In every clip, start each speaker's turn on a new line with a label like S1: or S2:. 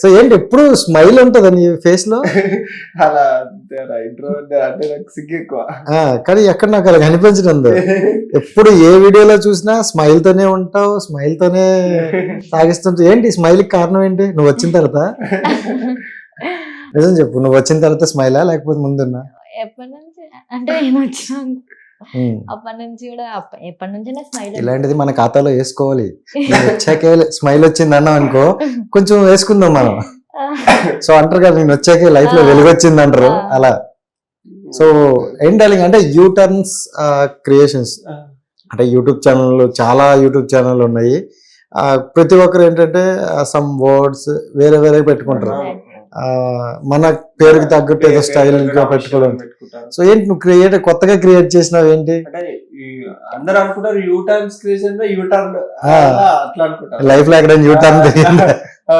S1: So ఏంటి ఎప్పుడు smile ఉంటుందా నీ ఫేస్లో?
S2: అలా అంటే నాకు సిగ్గు ఎక్కువ.
S1: ఆ, కానీ ఎక్కడ నాకు అలా కనిపించడం. ఎప్పుడు ఏ వీడియోలో చూసినా స్మైల్ తోనే ఉంటావు స్మైల్ తోనే సాగిస్తుంటావు ఏంటి స్మైల్కి కారణం ఏంటి? నువ్వు వచ్చిన తర్వాత? నిజం చెప్పు నువ్వు వచ్చిన తర్వాత స్మైలా లేకపోతే ముందున్నా?
S3: ఎప్పటి నుంచి? అంటే నేను వచ్చినాను
S1: ఉమ్.
S3: అప్పటి నుంచి కూడా అప్ప- ఎప్పటి నుంచైనా స్మైల్
S1: ఇలాంటిది మన ఖాతాలో వేసుకోవాలి. వచ్చాకే స్మైల్ వచ్చింది అన్నావు అనుకో కొంచెం వేసుకుందాం మనం. సో అంటారు కదా నేను వచ్చాకే లైఫ్లో
S3: ఆ.
S1: వెలుగు వచ్చింది అంటారు. అలా. సో ఏం డార్లింగ్ అంటే యూ టర్న్స్ క్రియేషన్స్ అంటే యూట్యూబ్ ఛానల్ చాలా యూట్యూబ్ ఛానల్ ఉన్నాయి. ఆ, ప్రతి ఒక్కరు ఏంటంటే సమ్ వర్డ్స్ వేరే వేరే పెట్టుకుంటారు. మన పేరుకి తగ్గట్టు ఏదో స్టైల్ ఇంకా పెట్టుకోవడం. సో ఏంటి నువ్వు క్రియేట్ కొత్తగా క్రియేట్ చేసినావు ఏంటి?
S2: అందరు అనుకుంటారు U turns creation U turn. అట్లా అనుకుంటారు.
S1: లైఫ్లో ఎక్కడ యూ టర్న్
S2: ఆ,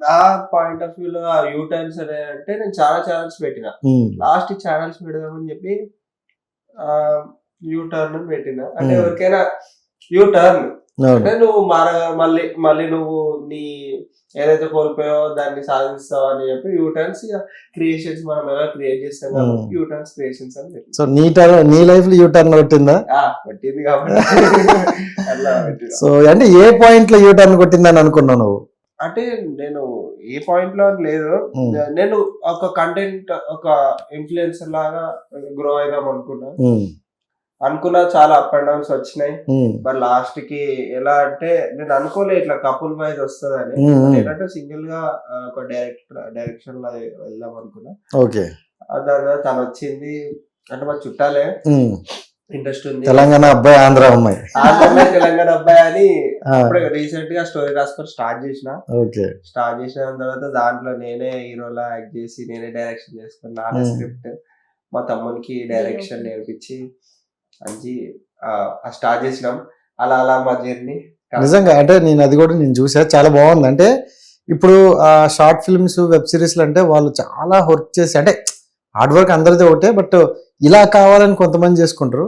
S2: నా పాయింట్ ఆఫ్ వ్యూ లో యూ టర్న్స్ అనే అంటే నేను చాలా ఛానల్స్ పెట్టిన. లాస్ట్ ఛానల్స్ పెడదామని చెప్పి యూ టర్న్ పెట్టిన. అంటే. ఎవరికైనా యూ టర్న్. అంటే నువ్వు మార మళ్ళీ మళ్ళీ నువ్వు నీ ఏదైతే కోల్పోయావో దాన్ని సాధిస్తావు అని చెప్పి యూ టర్న్స్ క్రియేషన్స్ మనం ఎలా క్రియేట్ చేస్తాం
S1: Hmm.
S2: యూ టర్న్స్ క్రియేషన్స్ అని.
S1: సో నీ టర్న్ నీ లైఫ్లో యూ టర్న్ కొట్టిందా
S2: ఆ, పెట్టింది కాబట్టి.
S1: సో అంటే ఏ పాయింట్లో యూ టర్న్ కొట్టిందని అనుకున్నావు నువ్వు
S2: అంటే నేను ఏ పాయింట్లో లేదు
S1: Hmm.
S2: నేను ఒక కంటెంట్ ఒక ఇన్ఫ్లుయెన్సర్ లాగా గ్రో అయిదాం అనుకున్నా
S1: ఉమ్,
S2: అనుకున్నా చాలా అప్ అండ్ డౌన్స్ వచ్చినాయి. మరి లాస్ట్కి ఎలా అంటే నేను అనుకోలే ఇట్లా కపుల్ వైజ్ వస్తుందని. ఏంటంటే సింగిల్గా ఒక డైరెక్టర్ డైరెక్షన్లో వెళ్దాం అనుకున్నా.
S1: ఓకే.
S2: దాని తను వచ్చింది. అంటే మా చుట్టాలే. ఇంట్రెస్ట్ ఉంది.
S1: తెలంగాణ అబ్బాయి ఆంధ్ర అమ్మాయి.
S2: ఆ అమ్మాయి తెలంగాణ అబ్బాయి అని రీసెంట్గా స్టోరీ రాసుకొని స్టార్ట్ చేసిన.
S1: ఓకే.
S2: స్టార్ట్ చేసిన తర్వాత దాంట్లో నేనే హీరోలా యాక్ట్ చేసి నేనే డైరెక్షన్ చేసుకుని
S1: Hmm.
S2: స్క్రిప్ట్ మా తమ్మునికి డైరెక్షన్ నేర్పించి మంచి స్టార్ట్ చేసినాం. అలా అలా మా జర్నీ.
S1: నిజంగా అంటే నేను అది కూడా నేను చూసా. చాలా బాగుంది. అంటే ఇప్పుడు ఆ షార్ట్ ఫిల్మ్స్ వెబ్ సిరీస్లు అంటే వాళ్ళు చాలా వర్క్ చేసి అంటే హార్డ్ వర్క్ అందరిది ఒకటే బట్ ఇలా కావాలని కొంతమంది చేసుకుంటారు.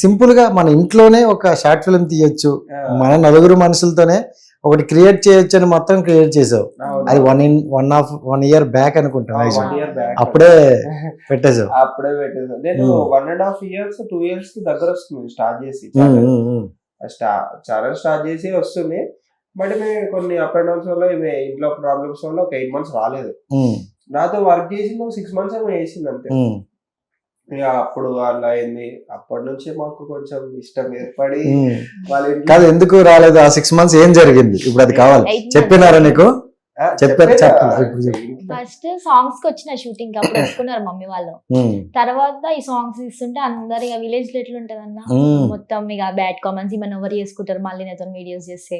S1: సింపుల్గా మన ఇంట్లోనే ఒక షార్ట్ ఫిల్మ్ తీయొచ్చు. మన నలుగురు మనుషులతోనే ఒకటి క్రియేట్ చేయొచ్చు అని మొత్తం క్రియేట్ చేసావు. అది one in one of one year back అనుకుంటా.
S2: వన్ ఇయర్ బ్యాక్
S1: అప్పుడే పెట్టేసావు
S2: అప్పుడే నేను
S1: Hmm.
S2: One and half years two ఇయర్స్కి దగ్గర వస్తుంది స్టార్ట్ చేసి. ఛానల్ స్టార్ట్ చేసి వస్తుంది. బట్ మేము కొన్ని అప్ అండ్ డౌన్స్ వల్ల ఇంట్లో ప్రాబ్లమ్స్ వల్ల ఒక ఎయిట్ మంత్స్ రాలేదు. నాతో వర్క్ చేసింది సిక్స్ మంత్స్ ఏమో చేసింది అంతే. ఇక అప్పుడు అలా అయింది. అప్పటి నుంచి మాకు కొంచెం ఇష్టం ఏర్పడి. వాళ్ళ ఇంట్లో
S1: కాదు ఎందుకు రాలేదు? ఆ సిక్స్ మంత్స్ ఏం జరిగింది? ఇప్పుడు అది కావాలి. చెప్పినారా నీకు? చెప్పారు,
S3: ఫస్ట్ సాంగ్స్కి వచ్చిన షూటింగ్ అప్పుడు ఒప్పుకున్నారు మమ్మీ వాళ్ళు. తర్వాత ఈ సాంగ్స్ ఇస్తుంటే అందరు ఇక విలేజ్లో ఎట్లుంటది అన్న మొత్తం ఇక బ్యాడ్ కామెంట్స్ మన ఎవరు చేసుకుంటారు మళ్ళీ నాతో వీడియోస్ చేస్తే.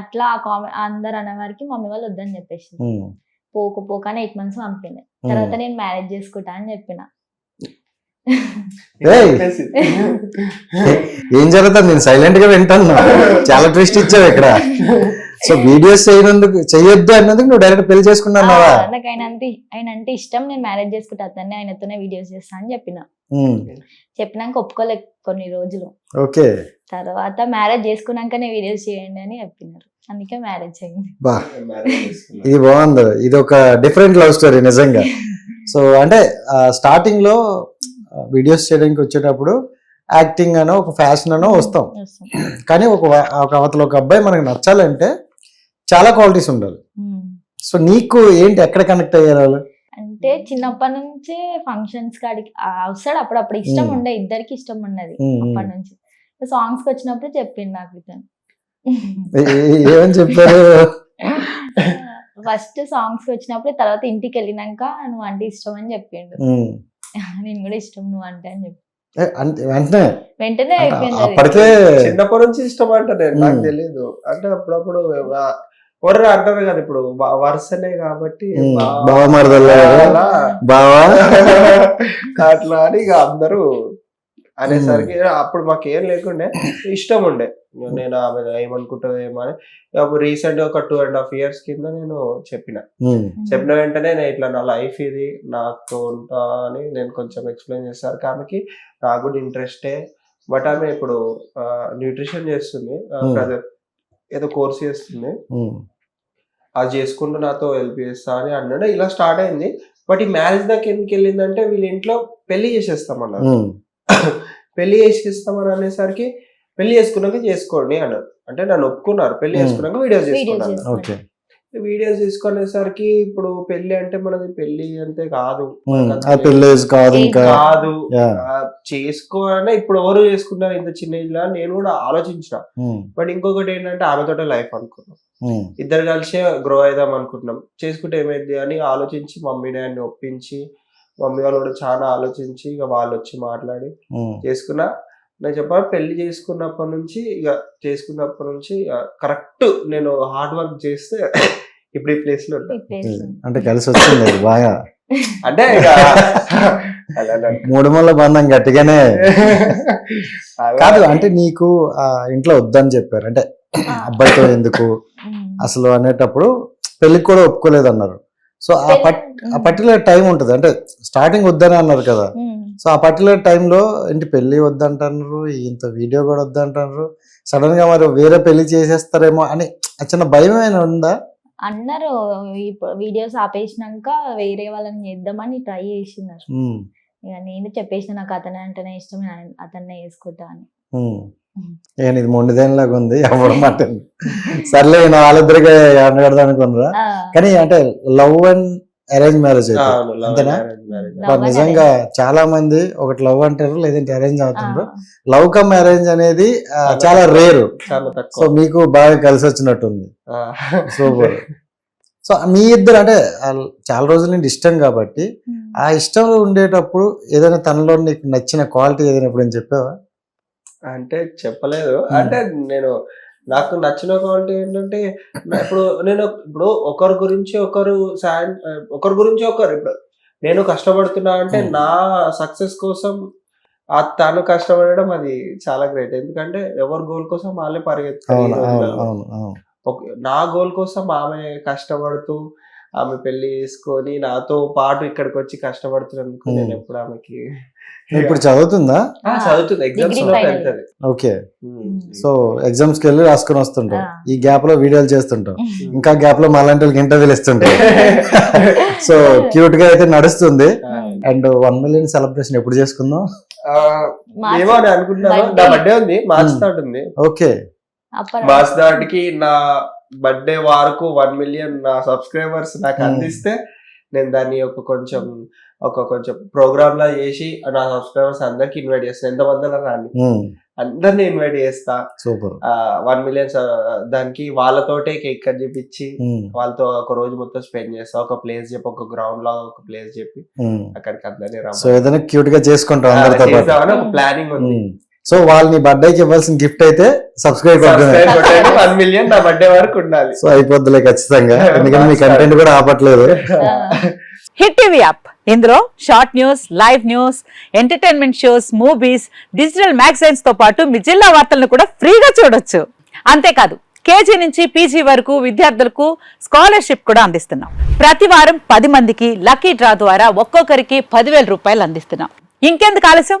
S3: అట్లా ఆ కామెంట్ అందరు అనేవారికి మమ్మీ వాళ్ళు వద్దని చెప్పేసి
S1: ఉమ్,
S3: పోకు పోక అని ఎయిట్ మంత్స్ పంపింది. తర్వాత నేను మ్యారేజ్ చేసుకుంటా అని చెప్పిన.
S1: ఏం జరుగుతుంది? నేను సైలెంట్గా వింటాను. చాలా ట్విస్ట్ ఇచ్చావు ఇక్కడ. సో వీడియోస్ చేయనందుకు చేయొద్దు అన్నందుకు నువ్వు డైరెక్ట్ పెళ్ళి చేసుకున్నావా
S3: నాకు ఆయన అంటే ఆయన అంటే ఇష్టం. నేను మ్యారేజ్ చేసుకుంటా అతన్ని. ఆయనతోనే వీడియోస్ చేస్తా అని చెప్పిన. చెప్పినాక ఒప్పుకోలే కొన్ని రోజులు.
S1: ఓకే.
S3: తర్వాత మ్యారేజ్ చేసుకున్నాకనే వీడియోస్ చేయండి అని చెప్పినారు. అందుకే మ్యారేజ్ అయింది.
S1: బా. ఇది బాగుంది. ఇది ఒక డిఫరెంట్ లవ్ స్టోరీ నిజంగా. సో అంటే స్టార్టింగ్లో వీడియోస్ చేయడానికి వచ్చేటప్పుడు యాక్టింగ్ అనో ఒక ఫ్యాషన్ అనో వస్తాం. కానీ ఒక ఒక అవతల ఒక అబ్బాయి మనకు నచ్చాలంటే చాలా క్వాలిటీస్ ఉండాలి. సో నీకు ఏంటి ఎక్కడ కనెక్ట్ అయ్యారు
S3: అంటే చిన్నప్పటి నుంచే ఫంక్షన్స్ కాడికి వస్తాడు అప్పుడప్పుడు ఇష్టం. ఉండే ఇద్దరికి ఇష్టం ఉన్నది. అప్పటి నుంచి సాంగ్స్కి వచ్చినప్పుడు చెప్పిండు నాకు ఇతను
S1: ఏమని చెప్పారు
S3: ఫస్ట్ సాంగ్స్ వచ్చినప్పుడు తర్వాత ఇంటికి వెళ్ళినాక నువ్వు అంటే ఇష్టం అని చెప్పిండు. నేను కూడా ఇష్టం నువ్వు అంటే అని చెప్పి.
S1: వెంటనే?
S3: వెంటనే అయిపోయింది అది.
S1: అప్పటికే
S2: చిన్నప్పటి నుంచి ఇష్టం అంట నేను నాకు. తెలియదు అంటే అప్పుడప్పుడు ఒర్ర అంటారు కదా ఇప్పుడు వ- వరుసనే కాబట్టి
S1: ఉమ్,
S2: బా-
S1: బావ మరదల్లా
S2: అలా.
S1: బావా?
S2: అట్లా అని ఇక అందరూ అనేసరికి అప్పుడు మాకు ఏం లేకుండే ఇష్టం ఉండే నేను ఆమె ఏమనుకుంటుందో ఏమో అని రీసెంట్ ఒక టూ అండ్ హాఫ్ ఇయర్స్ కింద నేను చెప్పిన. చెప్పిన వెంటనే నేను ఇట్లా నా లైఫ్ ఇది నాతో ఉంటా అని నేను కొంచెం ఎక్స్ప్లెయిన్ చేస్తారు ఆమెకి నాకు కూడా ఇంట్రెస్టే. బట్ ఆమె ఇప్పుడు న్యూట్రిషన్ చేస్తుంది. ఏదో కోర్స్ చేస్తుంది. అది చేసుకుంటూ నాతో హెల్ప్ చేస్తా అని అన్నాడు. ఇలా స్టార్ట్ అయింది. బట్ ఈ మ్యారేజ్ దాకా ఎందుకు వెళ్ళిందంటే వీళ్ళ ఇంట్లో పెళ్ళి చేసేస్తామన్నారు. పెళ్ళి చేసేస్తామని అనేసరికి పెళ్ళి చేసుకున్నాక చేసుకోండి అన్నారు అంటే నన్ను ఒప్పుకున్నారు.
S1: పెళ్ళి.
S2: చేసుకున్నాక వీడియోస్ చేసుకున్నాను.
S1: ఓకే.
S2: వీడియోస్ తీసుకునేసరికి ఇప్పుడు పెళ్ళి అంటే మనది పెళ్ళి అంతే కాదు.
S1: కాదు ఇంకా.
S2: కాదు. చేసుకోవాలన్నా ఇప్పుడు ఎవరు చేసుకున్నారు ఇంత చిన్న ఏజ్లో అని నేను కూడా ఆలోచించిన. బట్ ఇంకొకటి ఏంటంటే ఆమెతోటే లైఫ్ అనుకున్నాం. ఇద్దరు కలిసి గ్రో అయిదాం అనుకుంటున్నాం. చేసుకుంటే ఏమైంది అని ఆలోచించి మమ్మీ డాడీని ఒప్పించి మమ్మీ వాళ్ళు కూడా చాలా ఆలోచించి ఇక వాళ్ళు వచ్చి మాట్లాడి. చేసుకున్నా. నేను చెప్పాను పెళ్ళి చేసుకున్నప్పటి నుంచి ఇక చేసుకున్నప్పటి నుంచి కరెక్ట్ నేను హార్డ్ వర్క్ చేస్తే ఇప్పుడు ఈ
S3: ప్లేస్లో.
S1: అంటే కలిసి వచ్చింది బాగా.
S2: అంటే ఇక అలా అలా.
S1: మూడు ముళ్ళ బంధం గట్టిగానే. కాదు అంటే నీకు ఆ ఇంట్లో వద్దని చెప్పారు. అంటే అబ్బాయితో ఎందుకు. అసలు అనేటప్పుడు పెళ్ళికి కూడా ఒప్పుకోలేదు అన్నారు. సో ఆ పట్. ఆ పర్టికులర్ టైం ఉంటుంది. అంటే స్టార్టింగ్ వద్దని అన్నారు కదా. సో ఆ పర్టికులర్ టైంలో ఏంటి పెళ్ళి వద్దంటున్నారు ఇంత వీడియో కూడా వద్దంటున్నారు సడన్గా మరి వేరే పెళ్ళి చేసేస్తారేమో అని చిన్న భయం ఏమైనా ఉందా?
S3: అన్నారు. వీడియోస్ ఆపేసినాక వేరే వాళ్ళని చేద్దామని ట్రై చేసినారు. ఇక నేను చెప్పేసిన నాకు అతనే అంటేనే ఇష్టం నేను అతన్నే వేసుకుంటా అని.
S1: ఉమ్. ఏం ఇది మొండిదేనిలాగా ఉంది ఎవరు మాట సర్లే నేను వాళ్ళిద్దరికి అనగడదా అనుకున్నారా కానీ అంటే లవ్ అండ్ అరేంజ్ మ్యారేజ్ అంతేనా? నిజంగా చాలా మంది ఒకటి లవ్ అంటారు లేదంటే అరేంజ్
S3: ఆ,
S1: అవుతారు లవ్ కమ్ అరేంజ్ అనేది చాలా రేరు. సో మీకు బాగా కలిసి వచ్చినట్టుంది. సూపర్. సో మీ ఇద్దరు అంటే చాలా రోజుల నుండి ఇష్టం కాబట్టి. ఆ ఇష్టంలో ఉండేటప్పుడు ఏదైనా తనలో నీకు నచ్చిన క్వాలిటీ ఏదైనా ఎప్పుడైనా చెప్పావా?
S2: అంటే చెప్పలేదు. అంటే నేను నాకు నచ్చిన క్వాలిటీ ఏంటంటే ఇప్పుడు నేను ఇప్పుడు ఒకరి గురించి ఒకరు సాడ్ ఒకరి గురించి ఒకరు ఇప్పుడు నేను కష్టపడుతున్నా అంటే. నా సక్సెస్ కోసం ఆ తను కష్టపడడం అది చాలా గ్రేట్. ఎందుకంటే ఎవరి గోల్ కోసం వాళ్ళే పరిగెత్తారు నా గోల్ కోసం ఆమె కష్టపడుతూ ఆమె పెళ్ళి చేసుకొని నాతో పాటు ఇక్కడికి వచ్చి కష్టపడుతున్నందుకు
S1: Hmm.
S2: నేను ఎప్పుడు ఆమెకి
S1: ఇప్పుడు చదువుతుందా?
S2: ఆ, చదువుతుంది. ఎగ్జామ్స్. వెళ్తుంది.
S1: ఓకే. సో ఎగ్జామ్స్కి వెళ్ళి రాసుకొని వస్తుంటాం. ఈ గ్యాప్లో వీడియోలు చేస్తుంటాం ఇంకా గ్యాప్లో మాలాంటి ఇంటర్వ్యూలు ఇస్తుంటాం సో క్యూట్గా అయితే నడుస్తుంది. అండ్ వన్ మిలియన్ సెలబ్రేషన్ ఎప్పుడు చేసుకుందాం?
S2: ఏమో అని అనుకుంటున్నాను. నా బర్త్డే ఉంది. మార్చ్ ఉంది.
S1: ఓకే.
S2: మార్చ్ థర్డ్కి నా బర్త్డే వరకు వన్ మిలియన్ నా సబ్స్క్రైబర్స్ నాకు
S1: Hmm.
S2: అందిస్తే నేను దాన్ని ఒక కొంచెం ఒక కొంచెం ప్రోగ్రామ్ లా చేసి నా సబ్స్క్రైబర్స్ అందరికి ఇన్వైట్ చేస్తాను ఎంత మంది రాని అందరిని ఇన్వైట్ చేస్తా.
S1: సూపర్
S2: వన్ మిలియన్ దానికి వాళ్ళతోటే కేక్ కట్ చేపించి వాళ్ళతో ఒక రోజు మొత్తం స్పెండ్ చేస్తా. ఒక ప్లేస్ చెప్పి ఒక గ్రౌండ్ లాగా ఒక ప్లేస్ చెప్పి అక్కడికి అందరినీ
S1: సో ఏదైనా క్యూట్గా చేసుకుంటాం
S2: ఒక ప్లానింగ్ ఉంది.
S1: సో వాళ్ళు నీ బర్త్డేకి ఇవ్వాల్సిన గిఫ్ట్ అయితే సబ్స్క్రైబ్
S2: సబ్స్క్రైబ్ కొట్టండి. వన్ మిలియన్ నా బర్త్డే వరకు ఉండాలి.
S1: సో అయిపోద్దిలే ఖచ్చితంగా. ఎందుకంటే మీ కంటెంట్ కూడా ఆపట్లేదు
S4: హిట్ టీవీ యాప్. ఇందులో short news live news entertainment shows movies digital మ్యాగజైన్స్తో పాటు మీ జిల్లా వార్తలను కూడా ఫ్రీగా చూడొచ్చు. అంతేకాదు కేజీ నుంచి పీజీ వరకు విద్యార్థులకు స్కాలర్షిప్ కూడా అందిస్తున్నాం. ప్రతి వారం పది మందికి లక్కీ డ్రా ద్వారా ఒక్కొక్కరికి పదివేల రూపాయలు అందిస్తున్నాం. ఇంకెందుకు ఆలస్యం?